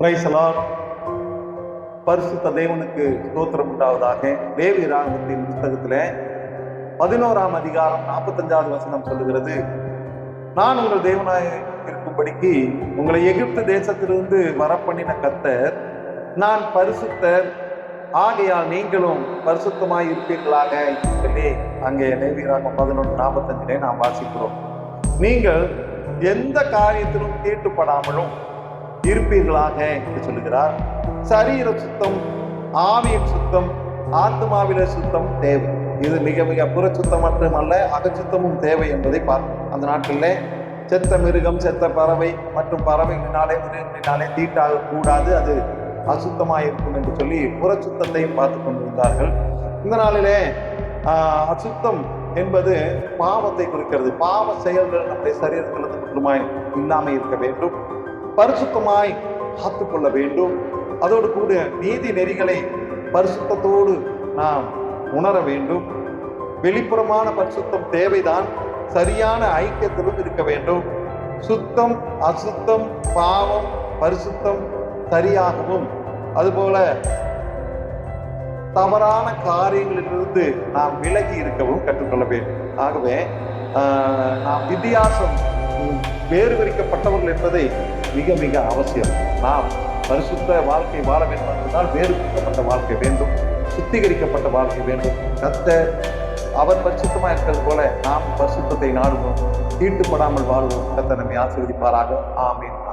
Praise the Lord பரிசுத்த தேவனுக்கு ஸ்தோத்திரம் உண்டாவதாக தேவி ராகத்தின் புத்தகத்தில் பதினோராம் அதிகாரம் நாற்பத்தஞ்சாவது வசனம் சொல்லுகிறது. நான் உங்கள் தேவனாய் இருக்கும்படிக்கு உங்களை எகிப்து தேசத்திலிருந்து வரப்பண்ணின கத்தர் நான் பரிசுத்தர். ஆகையால் நீங்களும் பரிசுத்தமாய் இருப்பீர்களாக சொல்லி அங்கே நேவிராகம் பதினொன்று நாற்பத்தஞ்சிலே நாம் வாசிக்கிறோம். நீங்கள் எந்த காரியத்திலும் தீட்டுப்படாமலும் இருப்பீர்களாக என்று சொல்லுகிறார். சரீர சுத்தம் ஆவியின் சுத்தம் ஆத்மாவில சுத்தம் தேவை. இது மிக மிக புற சுத்தம் மட்டுமல்ல அகச்சுத்தமும் தேவை என்பதை பார்க்கும் அந்த நாட்களில் செத்த மிருகம் செத்த பறவை மற்றும் பறவைகளினாலே மிருகங்களினாலே தீட்டாக கூடாது அது அசுத்தமாக இருக்கும் என்று சொல்லி புற சுத்தத்தையும் பார்த்து கொண்டிருந்தார்கள். இந்த நாளிலே அசுத்தம் என்பது பாவத்தை குறிக்கிறது. பாவ செயல்கள் நம்முடைய சரீரத்திலிருந்து முற்றுமாய் இல்லாமல் இருக்க வேண்டும். பரிசுத்தமாய் காத்துக்கொள்ள வேண்டும். அதோடு கூட நீதி நெறிகளை பரிசுத்தத்தோடு நாம் உணர வேண்டும். வெளிப்புறமான பரிசுத்தம் தேவைதான். சரியான ஐக்கியத்திலும் இருக்க வேண்டும். சுத்தம் அசுத்தம் பாவம் பரிசுத்தம் சரியாகவும் அதுபோல தவறான காரியங்களிலிருந்து நாம் விலகி இருக்கவும் கற்றுக்கொள்ள வேண்டும். ஆகவே நாம் வித்தியாசம் உம், என்பதை மிக மிக அவசியம். நாம் பரிசுத்த வாழ்க்கை வாழ வேண்டும் என்றால் வேறுபடுத்தப்பட்ட வாழ்க்கை வேண்டும் சுத்திகரிக்கப்பட்ட வாழ்க்கை வேண்டும். கத்த அவர் பரிசுத்தமாக இருக்கிறது போல நாம் பரிசுத்தத்தை நாடுவோம். தீட்டுப்படாமல் வாழ்வோம். கத்த நம்மை ஆசீர்வதிப்பாராக. ஆமீன்.